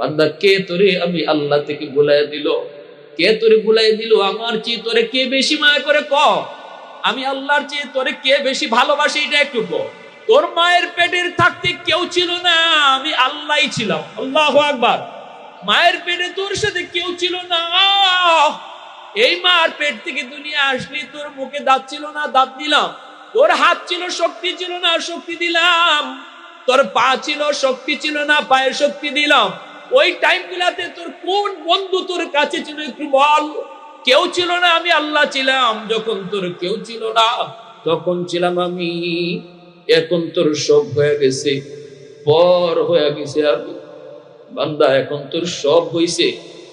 বান্দা, কে তোরে আমি আল্লাহ থেকে বুলাই দিল? কে তোরে বুলাই দিল? আমার চেয়ে তোরে কে বেশি মায়া করে ক? আমি আল্লাহর চেয়ে তোরে কে বেশি ভালোবাসি এটা একটু ক। তোর মায়ের পেটের থাকতে কেউ ছিল না, আমি আল্লাহই ছিলাম। আল্লাহ আকবার। মায়ের পেটে তোর সাথে কেউ ছিল না। এই মার পেট থেকে দুনিয়া আসলি তোর মুখে দাঁত ছিল না, দাঁত দিলাম। তোর হাত ছিল, শক্তি ছিল না, শক্তি দিলাম। তোর পা ছিল, শক্তি ছিল না, পায়ের শক্তি দিলাম। ওই টাইম গুলাতে তোর কোন বন্ধু তোর কাছে ছিল একটু বল? কেউ ছিল না আমি আল্লাহ ছিলাম। যখন তোর কেউ ছিল না, তখন ছিলাম আমি। এখন তোর সব হয়ে গেছে, পর হয়ে গেছে আমি। বান্দা, এখন তোর সব হইছে,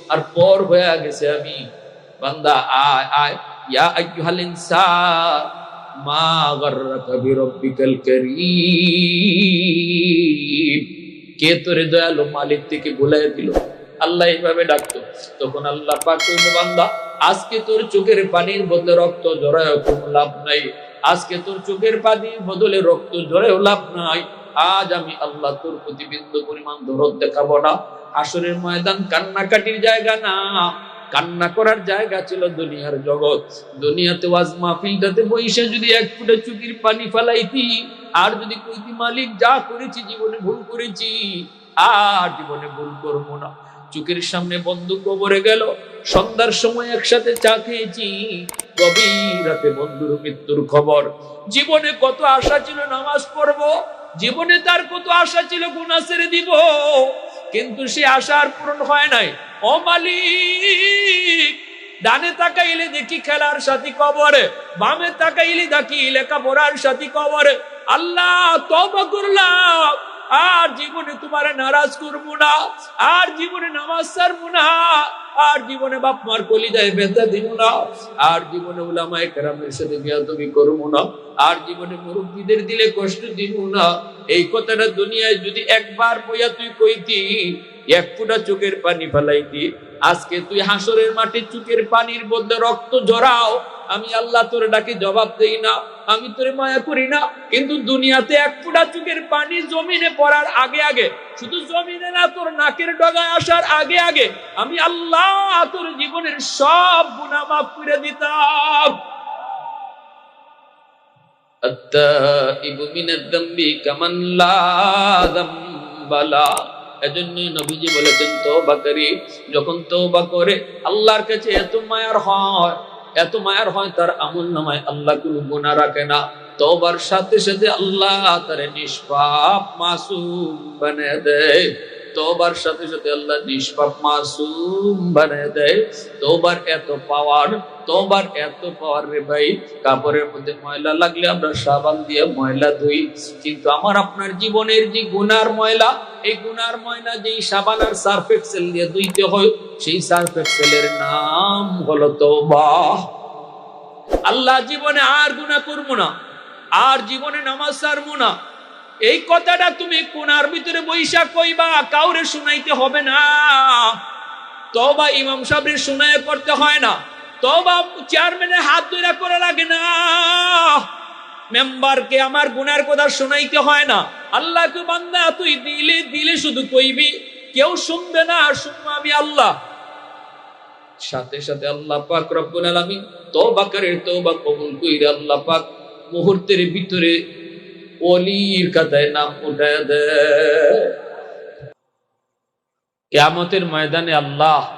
আর পর হয়ে গেছে আমি। বান্দা, আয় আয়। ইয়া আইয়ুহাল ইনসান, মা গাররাকা বিরাব্বিকাল কারীম। কে তোরে দয়ালু মালিক থেকে ভুলাই দিল? আল্লাহ এইভাবে ডাকতো। তখন আল্লাহ পাক বান্দা, আজকে তোর চোখের পানির বদলে রক্ত জড়ায় কোনো লাভ নাই। আজকে তোর চোখের পানির বদলে রক্ত জড়ায় লাভ নাই। আজ আমি আল্লাহ তোর প্রতি বিন্দু পরিমাণ দরদ দেখাবো না। আসরের ময়দান কান্নাকাটির জায়গা না। কান্না করার জায়গা ছিল দুনিয়ার জগৎ। দুনিয়াতে ওয়াজ মাহফিলটাতে বইসে যদি এক ফুটে চুকির পানি ফেলাইতি আর যদি কইতি, মালিক, যা করেছি জীবনে ভুল করেছি, আর জীবনে ভুল করব না। চোখের সামনে বন্ধু কবরে গেল, সন্ধ্যার সময় একসাথে চা খেয়েছি, গভীর রাতে বন্ধুর মৃত্যুর খবর। জীবনে কত আশা ছিল নামাজ পড়ব, জীবনে তার কত আশা ছিল গুণা ছেড়ে দিব, কিন্তু সে আশা আর পূরণ হয় নাই। ও মালিক, ডানে তাকাইলে দেখি খেলার সাথী কবরে, বামে তাকাইলে দেখি লেখাপড়ার সাথী কবরে। আল্লাহ তবা করলাম। আর জীবনে তোমার নারাজ করব না। আর জীবনে নামাজ ছাড়বো না। আর জীবনে বাপ মার কলিজায় বেতা দিব না। আর জীবনে উলামায়ে কেরামের সাথে বিয়াদবি করব না। আর জীবনে মুরব্বীদের দিলে কষ্ট দিব না। এই কথাটা দুনিয়ায় যদি একবার বইয়া তুই কইতি এক ফুটা চোখের পানি ফেলাইতি আজকে তুই হাসরের মাঠে চোখের পানির বদলে রক্ত জড়াও আমি আল্লাহ তোর ডাকে জবাব দেই না আমি তোরে মায়া করি না কিন্তু দুনিয়াতে এক ফুটা চোখের পানি জমিনে পড়ার আগে আগে শুধু জমিনে না তোর নাকের ডগায় আসার আগে আগে আমি আল্লাহ তোর জীবনের সব গুনাহ মাফ করে দিতাম التائب من الذنب كمن لا ذنب له এজন্যই নবীজি বলেছেন তওবাকারী যখন তওবা করে আল্লাহর কাছে এত মায়ার হয়, এত মায়ার হয়, তার আমল নামায় আল্লাহ কোনো গুণা রাখে না। তোবার সাথে সাথে আল্লাহ তার নিষ্পাপ মাসুম বানিয়ে দেয়। তোবার সাথে সাথে আল্লাহ নিষ্পাপ মাসুম বানিয়ে দেয়। তোবার এত পাওয়ার তোবার এত পাওয়ার রে ভাই, কাপড়ের মধ্যে ময়লা লাগলে আমরা সাবান দিয়ে ময়লা ধুই। কিন্তু আমার আপনার জীবনের যে গুনার ময়লা, এই গুনার ময়লা যেই সাবান আর সার্ফ এক্সেল দিয়ে ধুইতে হয়, সেই সার্ফ এক্সেলের নাম হলো তোবা আল্লাহ জীবনে আর গুনাহ করব না, আর জীবনে নামাজ ছাড়বো না এই কথাটা তুমি কোনার ভিতরে বৈশা কইবা, কাউরে শুনাইতে হবে না। তবা ইমাম সাহেবের শুনায় করতে হয় না। তবা চেয়ারম্যানের হাত ধরে করে লাগে না। মেম্বারকে আমার গুনার কথা শুনাইতে হয় না। আল্লাহ আল্লাহকে বান্দা, তুই দিলে দিলে শুধু কইবি, কেউ শুনবে না শুনব আমি আল্লাহ। সাথে সাথে আল্লাহ পাক রব্বুল আলামিন তওবা করে তওবা কবুল কইরা আল্লাহ পাক মুহূর্তের ভিতরে অলির কাতায় নাম উঠায় দেয় কেয়ামতের ময়দানে আল্লাহ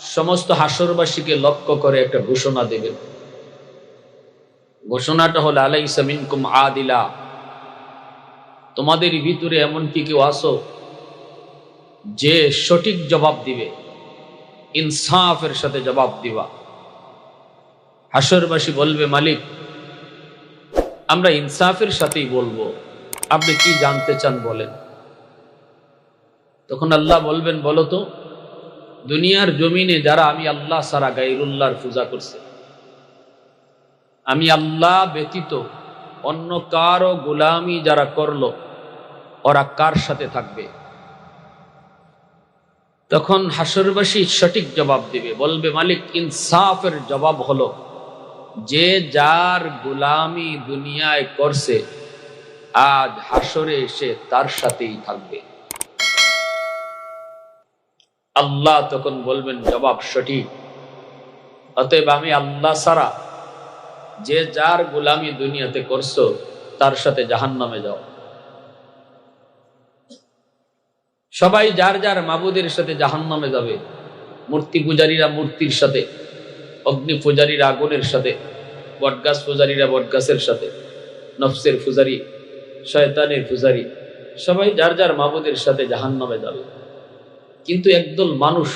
সমস্ত হাসরবাসীকে লক্ষ্য করে একটা ঘোষণা দেবেন। ঘোষণাটা হলো আলাই সামিনকুম আদিলা। তোমাদের ভিতরে এমন কি কেউ আসো যে সঠিক জবাব দিবে? ইনসাফের সাথে জবাব দিবা। হাসরবাসী বলবে, মালিক আমরা ইনসাফের সাথেই বলব। আপনি কি জানতে চান বলেন। তখন আল্লাহ বলবেন, বলো তো, দুনিয়ার জমিনে যারা আমি আল্লাহ সারা গাইরুল্লাহর পূজা করছে, আমি আল্লাহ ব্যতীত অন্য কারও গোলামি যারা করল, ওরা কার সাথে থাকবে? তখন হাসরবাসী সঠিক জবাব দিবে, বলবে, মালিক, ইনসাফের জবাব হলো যে যার গোলামি দুনিয়ায় করছে, আজ হাসরে এসে তার সাথেই থাকবে। আল্লাহ তখন বলবেন, জবাব সঠিক। অতএব আমি আল্লাহ সারা যে যার গোলামি দুনিয়াতে করছ, তার সাথে জাহান্নামে যাও। সবাই যার যার মাবুদের সাথে জাহান্নামে যাবে, মূর্তি পূজারীরা মূর্তির সাথে। অগ্নি পূজারীরা আগুনের সাথে, বটগাছ পূজারীরা বটগাছের সাথে, নফসের পূজারী, শয়তানের পূজারী, সবাই যার যার মাবুদের সাথে জাহান্নামে যাবে। কিন্তু একদল মানুষ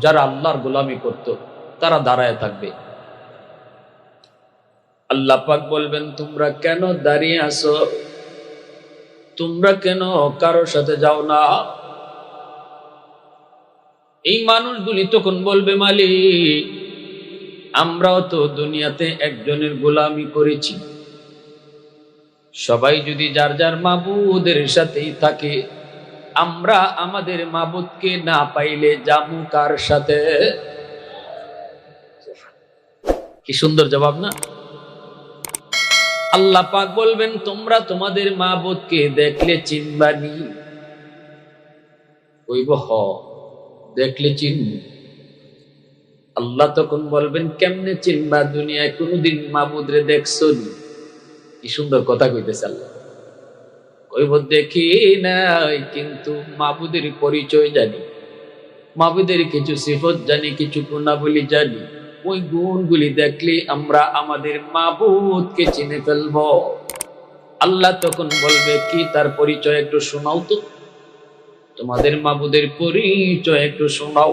যারা আল্লাহর গোলামি করত, তারা দাঁড়ায় থাকবে। আল্লাহ পাক বলবেন, তোমরা কেন দাঁড়িয়ে আসো তোমরা কেন কারোর সাথে যাও না? এই মানুষগুলি তখন বলবে, মালিক আমরাও তো দুনিয়াতে একজনের গোলামি করেছি। সবাই যদি যার যার মাবুদের সাথেই থাকে, আমরা আমাদের মাবুদকে না পাইলে জামু কার সাথে? কি সুন্দর জবাব না? আল্লাহ পাক বলবেন, তোমরা তোমাদের মাবুদকে দেখলে চিনবানি। কইব, হ, দেখলে চিনব। আল্লাহ তখন বলবেন, কেমনে চিনবা দুনিয়ায়? কোনোদিন মাবুদরে দেখছ কি সুন্দর কথা কইতেছে আল্লাহ। কইব দেখি নাই, কিন্তু মাবুদের পরিচয় জানি। মাবুদের কিছু সিফত জানি, কিছু গুণাবলী জানি। ওই গুণগুলি দেখলে আমরা আমাদের মাবুদকে চিনে ফেলব। আল্লাহ তখন বলবে, কি তার পরিচয় একটু শোনাও তো। তোমাদের মাবুদের পরিচয় একটু শোনাও।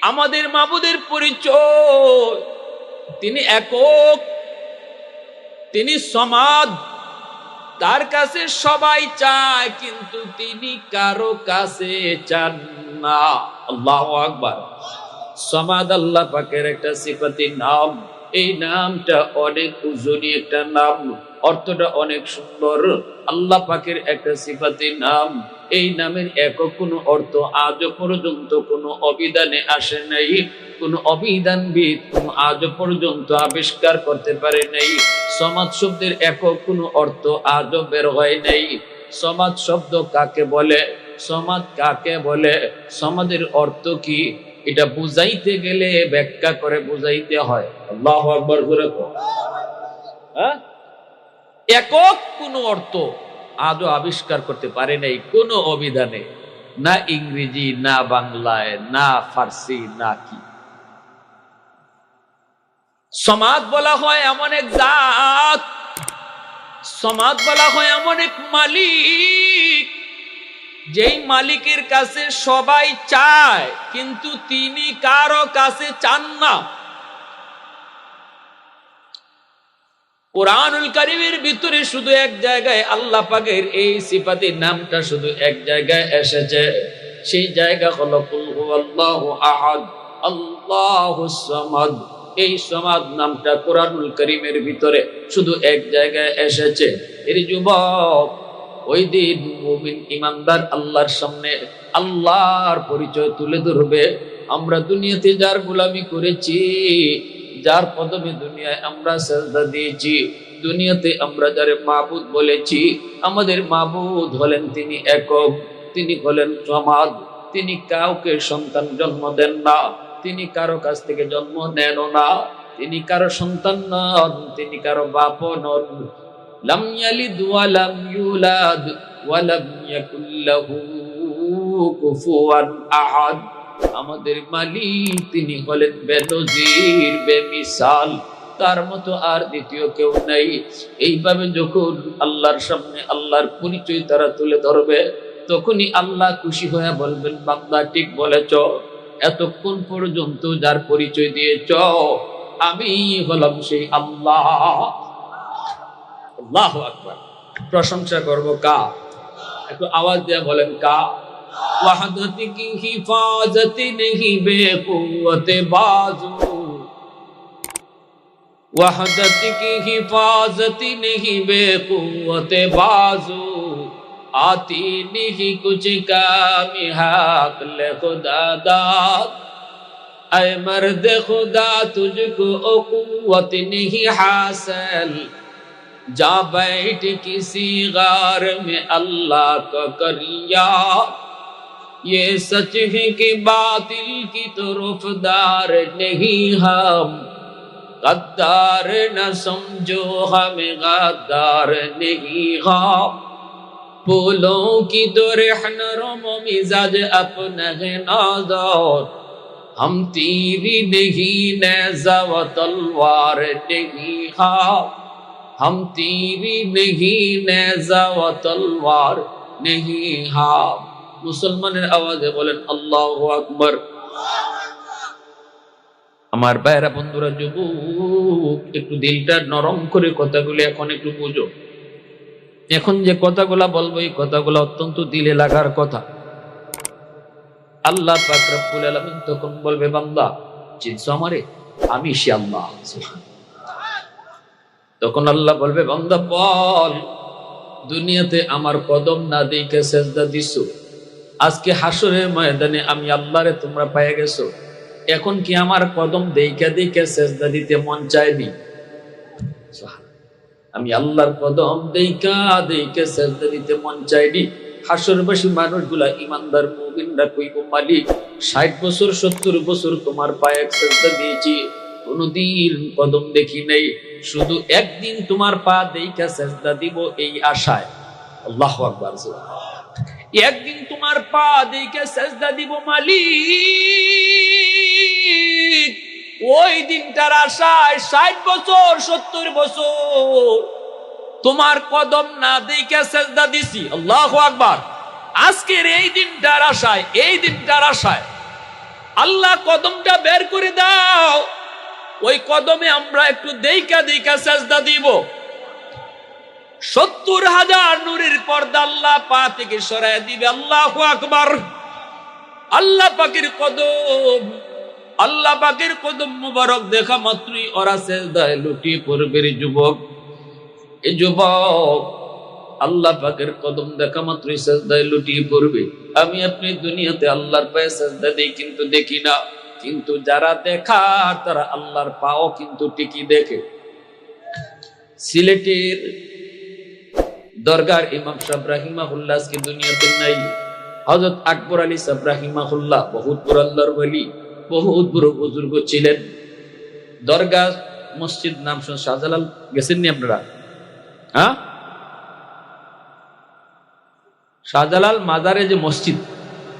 আমাদের মাবুদের পরিচয়। তিনি একক। তিনি সমাদ। তার কাছে সবাই চায়, কিন্তু তিনি কারও কাছে চান না। আল্লাহ আকবার। সমাদ আল্লাহ পাকের একটা সিফাতি নাম। এই নামটা অনেক উজনি একটা নাম। অর্থটা অনেক সুন্দর। আল্লাহ পাকের একটা সিফাতি নাম। এই নামের একক কোনো অর্থ আজও পর্যন্ত কোনো অভিধানে আসে নাই। কোন অভিধানবিদ কোন আজও পর্যন্ত আবিষ্কার করতে পারে নাই। সমাজ শব্দের একক কোনো অর্থ আজও বের হয় নাই। সমাজ শব্দ কাকে বলে? সমাজ কাকে বলে? সমাজের অর্থ কি? এটা বুঝাইতে গেলে ব্যাখ্যা করে বুঝাইতে হয়। আল্লাহ আকবর। হ্যাঁ? একক কোনো অর্থ আজও আবিষ্কার করতে পারে নাই, কোনো অভিধানে। না ইংরেজি, না বাংলায়, না ফার্সি, না কি। সমাজ বলা হয় এমন এক জাত। সমাজ বলা হয় এমন এক মালিক। যেই মালিকের কাছে সবাই চায়, কিন্তু তিনি কারও কাছে চান না। কোরআনুল কারিমের ভিতরে শুধু এক জায়গায় আল্লাহ পাকের এই সিফাতির নামটা শুধু এক জায়গায় এসেছে। সেই জায়গা হলো হুয়াল্লাহু আহাদ আল্লাহুস সামাদ। এই সমাদ নামটা কোরআনুল করিমের ভিতরে শুধু এক জায়গায় এসেছে। এর যুবক, ওই দিন মুমিন ইমানদার আল্লাহর সামনে আল্লাহর পরিচয় তুলে ধরবে। আমরা দুনিয়াতে যার গোলামি করেছি যার পদমে দুনিয়ায় আমরা সেজদা দিয়েছি, দুনিয়াতে আমরা যারে মাবুদ বলেছি, আমাদের মাবুদ হলেন তিনি একক, তিনি হলেন সমাদ, তিনি কাউকে সন্তান জন্ম দেন না, তিনি কারও কাছ থেকে জন্ম নেন না, তিনি কারও সন্তান নন, তিনি কারও বাপ নন। লাম ইয়ালিদ ওয়া লাম ইউলাদ ওয়া লাম ইয়াকুল লাহু কুফুয়ান আহাদ। আমাদের মালিক তিনি হলেন বেনজির, বেমিসাল। তার মতো আর দ্বিতীয় কেউ নাই। এইভাবে যখন আল্লাহর সামনে আল্লাহর পরিচয় তারা তুলে ধরবে, তখনই আল্লাহ খুশি হয়ে বলবেন, বান্দা, ঠিক বলেছ। এতক্ষণ পর্যন্ত যার পরিচয় দিয়েছ, আমি হলাম সেই আল্লাহ। আল্লাহ আকবার। প্রশংসা করব কা একটু আওয়াজ দিয়ে বলেন কা وحدت کی حفاظت نہیں، بے قوت بازو۔ وحدت کی حفاظت نہیں، بے قوت بازو۔ آتی نہیں کچھ کامی حق لے خدا داد۔ اے مرد خدا، تجھ کو قوت نہیں حاصل۔ جا بیٹھ کسی غار میں، اللہ کا کریا۔ یہ سچ ہے کہ باطل کی تو دار نہیں ہم۔ غدار نہ سمجھو ہم غدار نہیں ہم۔ پولوں کی تو رحن روم و مزاج اپنا ہے نادار ہم تیری نہیں نیزا و تلوار نہیں ہم۔ ہم تیری نہیں نیزا و تلوار نہیں ہم۔ মুসলমানের আওয়াজে বলেন, আল্লাহু আকবার। আমার ভাইরা বন্ধুরা, যুবক, একটু দিলটা নরম করে কথাগুলো এখন একটু বুঝো। এখন যে কথাগুলা বলব, এই কথাগুলো অত্যন্ত দিলে লাগার কথা। আল্লাহ তখন বলবে, বান্দা, চিনছো আমারে? আমি সে আল্লাহ তখন আল্লাহ বলবে, বান্দা, বল, দুনিয়াতে আমার কদম না দিকে সেজদা দিছো? আজকে হাসরের ময়দানে আমি আল্লাহরে তোমরা পেয়ে গেছো। এখন কি আমার কদম দেইকা দেইকা সেজদা দিতে মন চায়নি আমি আল্লাহর কদম দেইকা দেইকা সেজদা দিতে মন চাইনি হাসরবাসী মানুষগুলা ইমানদার মুমিনরা কইব, মালিক, ষাট বছর, সত্তর বছর তোমার পায়ে এক সেজদা দিয়েছি, কোনদিন কদম দেখি নাই। শুধু একদিন তোমার পা দেইকা সেজদা দিব এই আশায়। আল্লাহ আকবার একদিন তোমার পা দেইকা সেজদা দিব মালিক। ওই দিনটার আশায় ষাট বছর, সত্তর বছর। তোমার কদম না দেইকা সেজদা দিছি। আল্লাহ আকবার। আজকের এই দিনটার আশায়, এই দিনটার আশায় আল্লাহ কদমটা বের করে দাও। ওই কদমে আমরা একটু দেইকা দেইকা সেজদা দিব। সত্তর হাজার নূরের পর্দা আল্লাহ পা থেকে সরাই দিবে। আল্লাহ আকবার। আল্লাহ পাকের কদম, আল্লাহ পাকের কদম মুবারক দেখা মাত্রই ওরা সেজদায় লুটিয়ে পড়বে যুবক। এ যুবক, আল্লাহ পাকের কদম দেখা মাত্রই সেজদায় লুটিয়ে পড়বে। আমি আপনি দুনিয়াতে আল্লাহর পায়ে সেজদা দেই কিন্তু দেখি না। কিন্তু যারা দেখার, তারা আল্লাহর পাও কিন্তু টিকি দেখে। সিলেটের দরগার ইমাম সাহেব রাহিমাহুল্লাহ, আজকে দুনিয়াতে নাই। হজরত আকবর আলী সাহেব রাহিমাহুল্লাহ, বহুত বড় আল্লাহর বলি বহুত বড় বুজুর্গ ছিলেন। দরগা মসজিদ নাম শুনে শাহজালাল গেছেননি আপনারা? হ্যাঁ? শাহজালাল মাজারে যে মসজিদ,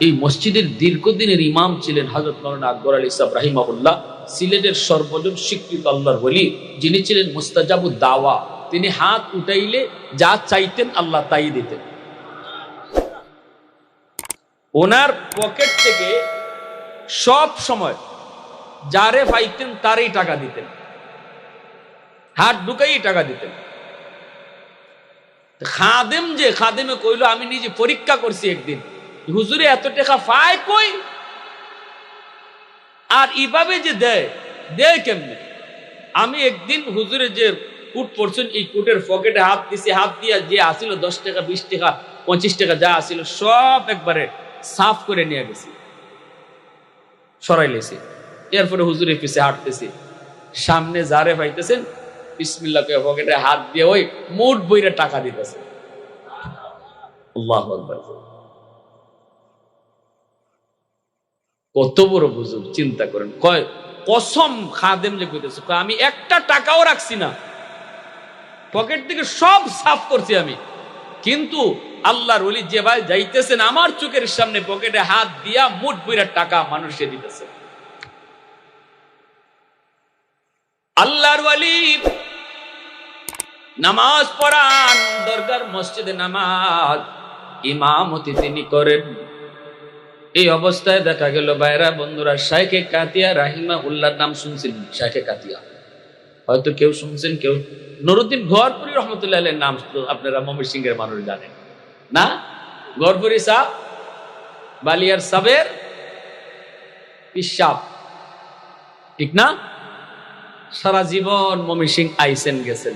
এই মসজিদের দীর্ঘদিনের ইমাম ছিলেন হাজরত মৌলানা আকবর আলী সাহেব রাহিমাহুল্লাহ। সিলেটের সর্বজন স্বীকৃত আল্লাহর বলি যিনি ছিলেন মুস্তাজাবু দাওয়া। তিনি হাত উঠাইলে যা চাইতেন আল্লাহ তাই দিতেন। ওনার পকেট থেকে সব সময় যারে পাইতেন তারই টাকা দিতেন। হাত ঢুকাই টাকা দিতেন। খাদেম যে, খাদেমে কইলো, আমি নিজে পরীক্ষা করছি একদিন। হুজুরে এত টাকা পায় কই? আর এইভাবে যে দেয় দেয় কেমনে? আমি একদিন হুজুরে যে কুট পড়ছেন এই কুটের পকেটে হাত দিছি, হাত দিয়া যে আসিল দশ টাকা, বিশ টাকা, পঁচিশ টাকা, যা আসিল, সব একবারে সাফ করে নিয়ে গেছি। সরাই লেছি। এরপরে হুজুরের পিছে হাঁটতেছি। সামনে যারে পাইতেছেন বিসমিল্লাকে পকেটে হাত দিয়ে ওই মোট বইরে টাকা দিতেছে। কত বড় বুঝুন চিন্তা করেন। কয়, কসম খাদেম যে কইতেছে আমি একটা টাকাও রাখছি না। পকেট থেকে সব সাফ করছি আমি। কিন্তু আল্লাহর ওলি যে ভাই যাইতেছেন, আমার চোখের সামনে পকেটে হাত দিয়া মুঠ বইরা টাকা মানুষে দিতেছে। আল্লাহর ওয়ালি নামাজ পড়ান, দরগার মসজিদে নামাজ, ইমামতি তিনি করেন। এই অবস্থায় দেখা গেল বাইরা বন্ধুরা, শাইখে কাতিয়া রাহিমা উল্লাহর নাম শুনছেন শাইখে কাতিয়া। হয়তো কেউ শুনছেন, কেউ। নুরুদ্দিন ঘরপুরি রহমতুল্লাহ নাম আপনারা মমির সিংহের মানুষ জানেন। না? গড়পুরি সাহ, বালিয়ার সাবের পিসাব। ঠিক না? সারা জীবন মমি সিং আইসেন, গেছেন।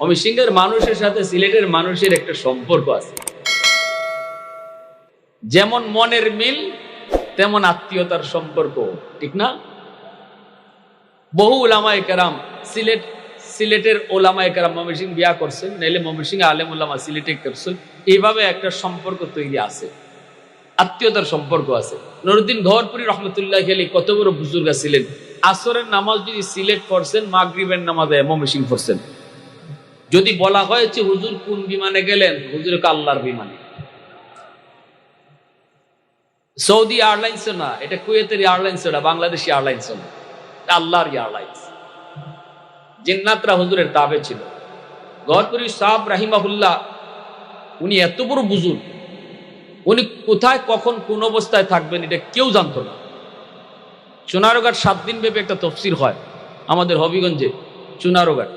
মমি সিং এর মানুষের সাথে সিলেটের মানুষের একটা সম্পর্ক আছে। যেমন মনের মিল, তেমন আত্মীয়তার সম্পর্ক। ঠিক না? বহু ওলামায়ে কেরাম, সিলেট, সিলেটের ওলামায়ে কেরাম ময়মনসিং বিয়া করছেন, নাইলে ময়মনসিং আলেম ওলামা সিলেটে করছেন। এইভাবে একটা সম্পর্ক তৈরি আছে, আত্মীয়তার সম্পর্ক আছে। নুরুদ্দিন ঘরপুরি রহমতুল্লাহ খেলি কত বড় বুজুর্গা ছিলেন। আসরের নামাজ যদি সিলেট পড়ছেন, মাগরিবের নামাজে ময়মনসিং পড়ছেন। যদি বলা হয়েছে হুজুর কোন বিমানে গেলেন, হুজুর আল্লাহর বিমানে। সৌদি এয়ারলাইন্স না, এটা কুয়েতের এয়ারলাইন্স না, বাংলাদেশি এয়ারলাইন্স না। আল্লাহর এয়ারলাইন্স। জিন্নাতরা হুজুরের তাবে ছিল। গহরপুরি সাহ রাহিমাহুল্লাহ, উনি এত বড় বুজুর উনি কোথায়, কখন, কোন অবস্থায় থাকবেন, এটা কেউ জানতো না। চুনারোঘাট সাত দিন ব্যাপী একটা তফসির হয় আমাদের হবিগঞ্জে, চুনারোঘাট।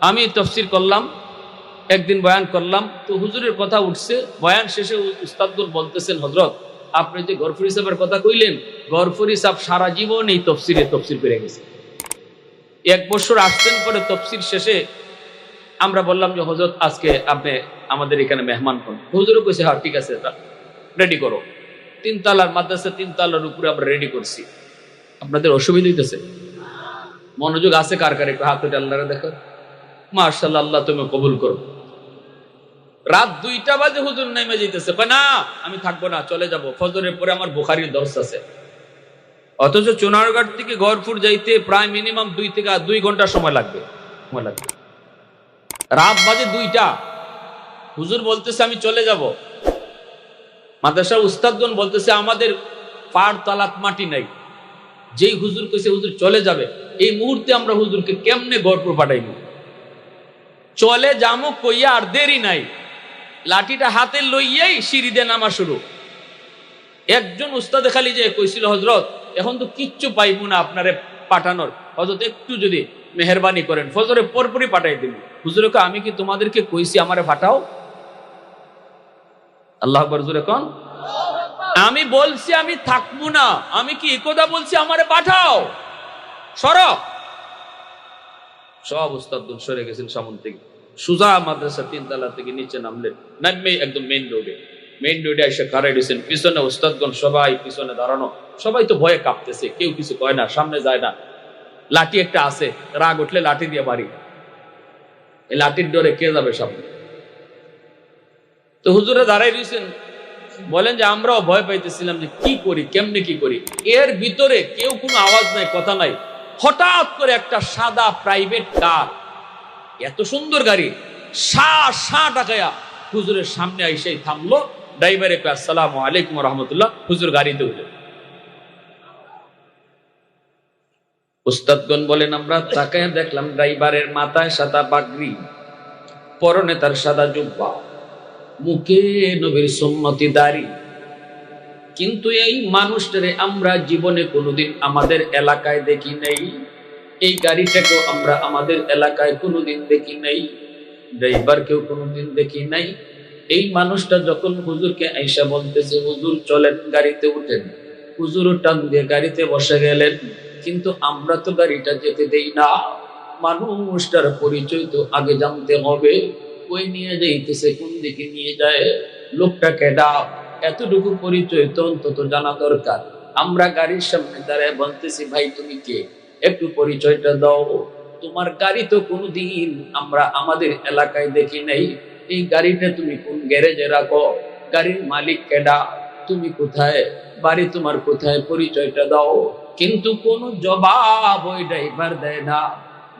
আমি তফসির করলাম, একদিন বয়ান করলাম, তো হুজুরের কথা উঠছে। বয়ান শেষে উস্তাদুল বলতেছেন হজরত আপনি যে গরফুরি সাহেবের কথা কইলেন, গরফুরি সাহেব সারা জীবন এই তফসিরে তফসির করে গেছে। এক বছর আসতেন পরে তফসির শেষে আমরা বললাম যে হজরত আজকে আপনি আমাদের এখানে মেহমান হন। হুজুরও কইছে হ্যাঁ ঠিক আছে রেডি করো। তিন তালার মাদ্রাসা তিন তালার উপরে আমরা রেডি করছি। আপনাদের অসুবিধা হইতেছে? মনোযোগ আছে কার কার? একটু হাত আল্লাহরে দেখো। মার্শাল্লাহ আল্লাহ তুমি কবুল করো। রাত দুইটা বাজে হুজুর নেমে যেতেছে না, আমি থাকব না, চলে যাব। ফজরের পরে আমার বুখারির দর্শ আছে। অথচ চুনারঘাট থেকে গড়পুর যাইতে প্রায় মিনিমাম দুই থেকে দুই ঘণ্টা সময় লাগবে। সময় লাগবে। রাত বাজে দুইটা। হুজুর বলতেছে, আমি চলে যাব। মাদ্রাসার উস্তাদগণ বলতেছে, আমাদের পার তালাক মাটি নাই। যেই হুজুর কইছে, হুজুর চলে যাবে। এই মুহূর্তে আমরা হুজুরকে কেমনে গড়পুর পাঠাইব? চলে যামো কইয়া আর দেরি নাই। লাঠিটা হাতে লইয়াই সিঁড়িতে নামা শুরু। একজন উস্তাদে খালি যে কইছিল হজরত এখন তো কিচ্ছু পাইব না আপনারে পাঠানোর। হজরত একটু যদি মেহরবানি করেন, ফজরে পরপরই পাঠাই দিন হুজুরকে আমি কি তোমাদেরকে কইছি আমারে পাঠাও? আল্লাহ বরজুরে কন। আমি বলছি আমি থাকব না। আমি কি একদা বলছি আমারে পাঠাও? সর। সব উস্তাদ সরে গেছেন সামন থেকে। সুজা মাদ্রাসা তিনতলা থেকে নিচে নামলেন নামবে একদম মেইন রোডে মেইন রোডে এসে খাড়াই দিয়েছেন পিছনে উস্তাদগণ সবাই পিছনে দাঁড়ানো। সবাই তো ভয়ে কাঁপতেছে, কেউ কিছু কয় না, সামনে যায় না। লাঠি একটা আছে, রাগ উঠলে লাঠি দিয়ে বাড়ি এই লাঠির ডরে কে যাবে সামনে? তো হুজুরে দাঁড়াই দিয়েছেন বলেন যে আমরাও ভয় পাইতেছিলাম যে কি করি, কেমনে কি করি। এর ভিতরে কেউ কোনো আওয়াজ নাই, কথা নাই। হঠাৎ করে একটা সাদা প্রাইভেট কার এত সুন্দর গাড়ি। সা সা টাকায়া হুজুরের সামনে আইসাই থামলো। ড্রাইভারে কয়, আসসালামু আলাইকুম রহমতুল্লাহ। হুজুর গাড়িতে উঠে উস্তাদগণ বলেন, আমরা তাকায় দেখলাম ড্রাইভারের মাথায় সাদা পাগড়ি পরনে তার সাদা জুব্বা, মুখে নবীর সুন্নতি দাড়ি। কিন্তু এই মানুষটারে আমরা জীবনে কোনোদিন আমাদের এলাকায় দেখি নাই। এই গাড়িটাকেও আমরা আমাদের এলাকায় কোনোদিন দেখি নাই, ড্রাইভার ড্রাইভারকেও কোনোদিন দেখি নাই। এই মানুষটা যখন হুজুরকে আইসা বলতেছে, হুজুর, চলেন গাড়িতে উঠেন। হুজুর টান দিয়ে গাড়িতে বসে গেলেন। কিন্তু আমরা তো গাড়িটা যেতে দেই না। মানুষটার পরিচয় তো আগে জানতে হবে। কই নিয়ে যাইতেছে, কোন দিকে নিয়ে যায়? লোকটা কেডা? এতটুকু পরিচয় তো অন্তত জানা দরকার। আমরা গাড়ির সামনে দাঁড়ায় বলতেছি, ভাই, তুমি কে? একটু পরিচয়টা দাও। তোমার গাড়ি তো কোনোদিন আমরা আমাদের এলাকায় দেখি নাই। এই গাড়িটা তুমি কোন গ্যারেজে রাখো? গাড়ির মালিক কেডা? তুমি কোথায়? বাড়ি তোমার কোথায়? পরিচয়টা দাও। কিন্তু কোনো জবাব ওই ড্রাইভার দেয় না।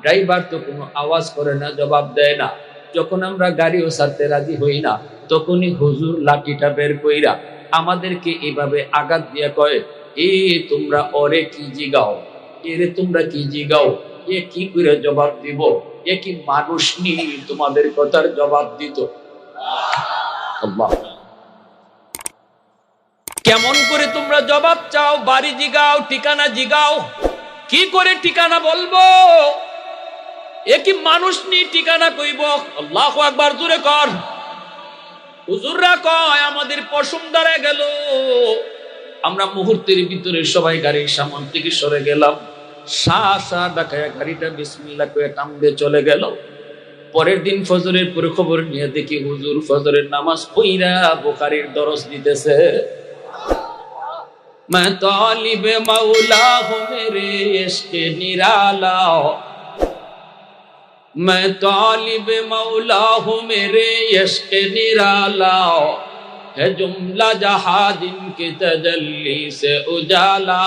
ড্রাইভার তো কোনো আওয়াজ করে না, জবাব দেয় না। যখন আমরা গাড়িও ছাড়তে রাজি হই না, তখনই হুজুর লাঠিটা বের কইরা আমাদেরকে এভাবে আঘাত দিয়া কয়, এ, তোমরা অরে কি জিগাও? এরে তোমরা কি জিগাও? এ কি করে জবাব দিব? এ কি মানুষ নি তোমাদের কথার জবাব দিত? কেমন করে তোমরা জবাব চাও? বাড়ি জিগাও, ঠিকানা জিগাও। কি করে ঠিকানা বলব? এ কি মানুষ নি ঠিকানা কইব? আল্লাহ একবার দূরে কর। হুজুররা কয়, আমাদের পশম দাঁড়া গেল। আমরা মুহূর্তের ভিতরে সবাই গাড়ির সামন থেকে সরে গেলাম। সা সা ডাকায় গাড়িটা বিসমিল্লা করে টান দিয়ে চলে গেল পরের দিন ফজরের পরে খবর নিয়ে দেখি হুজুর ফজরের নামাজ পইরা বোকারির দরস দিতেছে मैं तालिब मौला हूँ मेरे इश्क निराला मैं तालिब मौला हूँ मेरे इश्क निराला है जुमला जहा दिन की तजल्ली से उजाला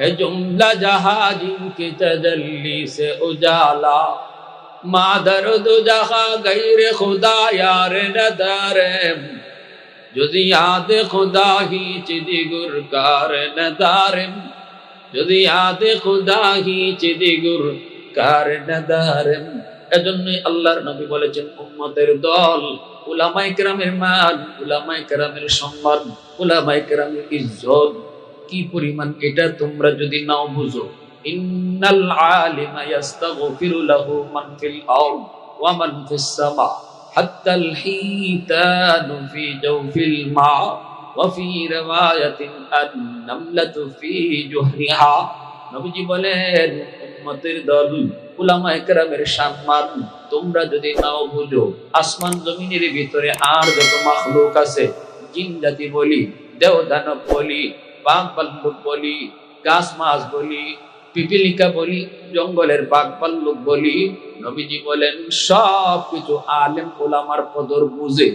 है जुमला जहा दिन की तजल्ली से उजाला मादर दो जहा गैर खुदा यार नदारे যদি আদে খুদাহি চিদিগুর কার নদারেম যদি আদে খুদাহি চিদিগুর কার নদারেম এজন্যই আল্লাহর নবী বলেছেন উম্মতের দল উলামাই কেরামের মান উলামাই কেরামের সম্মান উলামাই কেরামের ইজ্জত কি পরিমাণ এটা তোমরা যদি নাও বুঝো। ইন্নাল আলিমা ইয়াস্তাগফিরু লাহু মান ফিল আরদ ওয়া মান ফিস সামা। হাত্তা আল হিতানু ফি জাওফিল মা ওয়া ফি রিওয়ায়াতিন আন নামলাতু ফি জুহরিহা। নবীজি বলেন, উম্মতের দল, উলামা একরামের সম্মান তোমরা যদি নাও বুঝো, আসমান জমিনের ভিতরে আর যত মাখলুক আছে, জিন জাতি বলি, দেওদানব বলি বাঘ ভাল্লুক বলি, গাছ মাছ বলি, পিপিলিকা বলি, জঙ্গলের বাঘ ভাল্লুক বলি, নবীজি বলেন, সব কিছু আলেম ওলামার কদর বুঝে,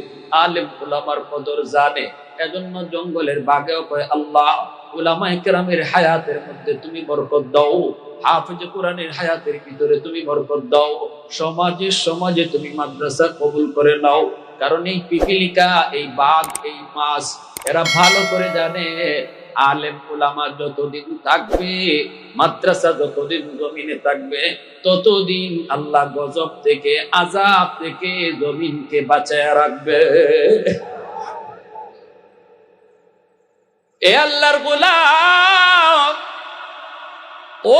আলেম ওলামার কদর জানে। এজন্য জঙ্গলের বাগেও কয়, আল্লাহ উলামা ইকরামের হায়াতের মধ্যে তুমি বরকত দাও। হাফেজ কোরআনের হায়াতের ভিতরে তুমি বরকত দাও। সমাজে সমাজে তুমি মাদ্রাসা কবুল করে নাও। কারণ এই পিপিলিকা, এই বাঘ, এই মাছ, এরা ভালো করে জানে। আলেম উলামা যতদিন থাকবে, মাদ্রাসা যতদিন জমিনে থাকবে, ততদিন আল্লাহ গজব থেকে আজাব থেকে জমিনকে বাঁচায় রাখবে। এ আল্লাহর গোলাম,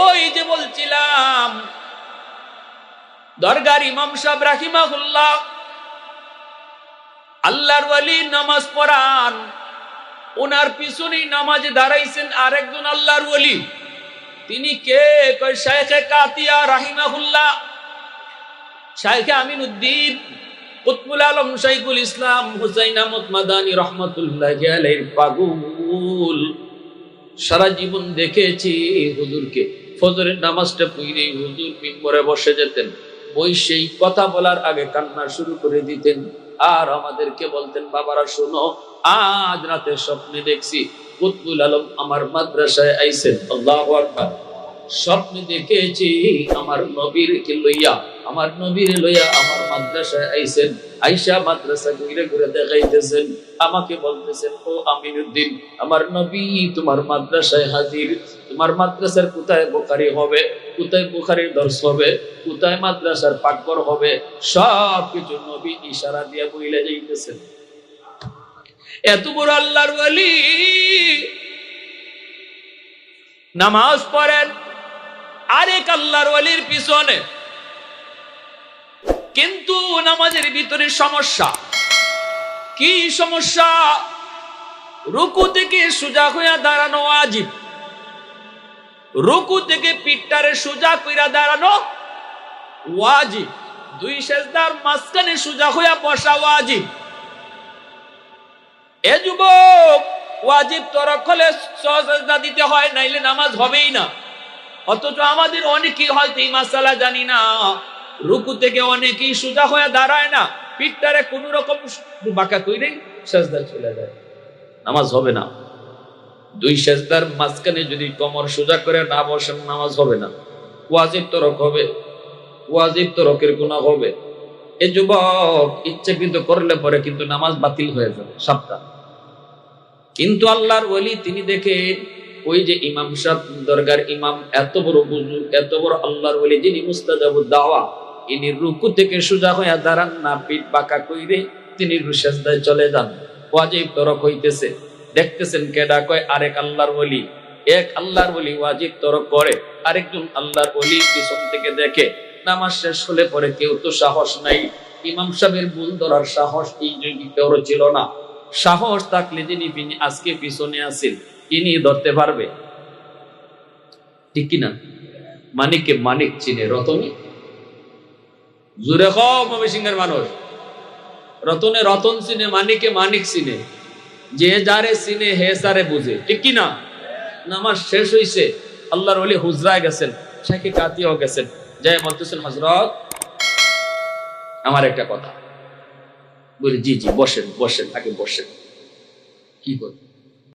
ওই যে বলছিলাম, দরগার ইমাম সাহেব রাহিমাহুল্লাহ, আল্লাহর ওয়ালি নামাজ পড়ান। ওনার পিছনেই নামাজে দাঁড়াইছেন আরেকজন আল্লাহর ওলি। তিনি কে? কয় কাতিয়া রাহিমাহুল্লাহ। শাইখে আমিনউদ্দিন কুতবুল আলম, শাইখুল ইসলাম দেখেছি নামাজটা বসে যেতেন। ওই সেই কথা বলার আগে কান্না শুরু করে দিতেন। আর আমাদেরকে বলতেন, বাবারা, শোনো, আজ রাতে স্বপ্নে দেখছি কুতবুল আলম আমার মাদ্রাসায় আইসেন। আল্লাহ আকবার। স্বপ্নে দেখেছি আমার নবীর লইয়া আমার নবীর লইয়া আমার মাদ্রাসায় আইসেন আইসা মাদ্রাসা ঘুরে ঘুরে দেখাইতেছেন, আমাকে বলতেছেন, ও আমিনুদ্দিন, আমার নবী তোমার মাদ্রাসায় হাজির, তোমার মাদ্রাসার কোথায় বোখারি হবে, কোথায় বোখারির দর্শ হবে, কোথায় মাদ্রাসার পাকবর হবে? সব কিছু নবী ইশারা দিয়ে বইলে যাইতেছেন। এত বড় আল্লাহর ওয়ালি! নামাজ পড়েন, আরেক আল্লাহর ওয়ালির পিছনে কিন্তু নামাজের ভিতরে সমস্যা। কি সমস্যা? রুকু থেকে সোজা হইয়া দাঁড়ানো আজীব রুকু থেকে পিঠটারে সোজা কইরা দাঁড়ানো ওয়াজিব। দুই সেজদার মাঝখানে সোজা হইয়া বসা ওয়াজিব। এ যুবক, ওয়াজিব তরক হলে সহজা দিতে হয়, নাইলে নামাজ হবেই না। অথচ আমাদের অনেকেই হয়তো এই মাসালা জানি না। রুকু থেকে অনেকেই সোজা হয়ে দাঁড়ায় না। পিঠটারে কোন রকম বাঁকা কইরে সেজদার চলে যায়। নামাজ হবে না। দুই সেজদার মাঝখানে যদি কমর সোজা করে না বসেন, নামাজ হবে না। ওয়াজিব তরক হবে। ওয়াজিব তরকের গুণা হবে। এ যুবক ইচ্ছাকৃত করলে পরে কিন্তু নামাজ বাতিল হয়ে যাবে সাতটা কিন্তু আল্লাহর ওলি তিনি দেখে ওই যে ইমাম সাহ দরগার ইমাম, এত বড় বুজুর এত বড় আল্লাহর ওলি যিনি মুস্তাজাবু দাওয়া ইনি রুকু থেকে সোজা হয়ে দাঁড়ান, না পিঠ বাঁকা কইরে তিনি রুশেজদায় চলে যান। ওয়াজিব তরক হইতেছে। দেখতেছেন কেডা কয়, আরেক আল্লাহর ওলি। এক আল্লাহর ওলি ওয়াজিব তরক করে, আরেকজন আল্লাহর ওলি পিছন থেকে দেখে, নামাজ শেষ হলে পরে কেউ তো সাহস নাই। ইমাম সাহেবের ভুল ধরার সাহস এই যুগে কেউ ছিল না। সাহস থাকলে যিনি আজকে পিছনে আছেন, ইনি ধরতে পারবে। ঠিক কিনা? মানিককে মানিক চিনে রতনী। জুড়ে কমে সিংহের মানুষ। রতনে রতন চিনে, মানিকে মানিক চিনে। যে যারে চিনে, হে সারে বুঝে। ঠিক কি না? নামাজ শেষ হইছে, আল্লাহর ওলি হুজরায় গেছেন শেখে কাতিও গেছেন। যাই বলতেছেন হজরত আমার একটা কথা। বলি, জি জি, বসেন বসেন, আগে বসেন। কি বল?